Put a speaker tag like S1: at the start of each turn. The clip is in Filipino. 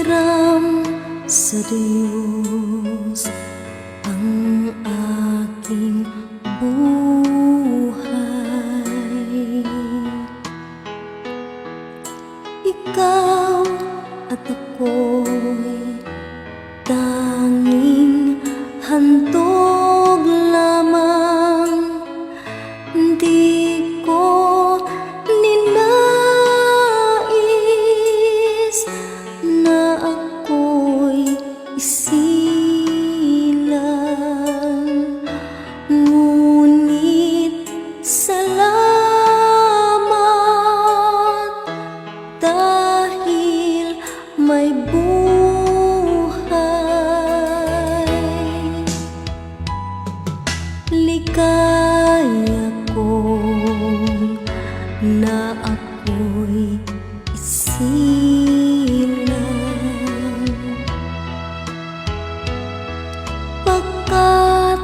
S1: Hiram sa Diyos ang aking buhay. Ikaw at ako'y tanging handog lamang. Di buhay. Likaya kong na ako'y isilang Pagkataon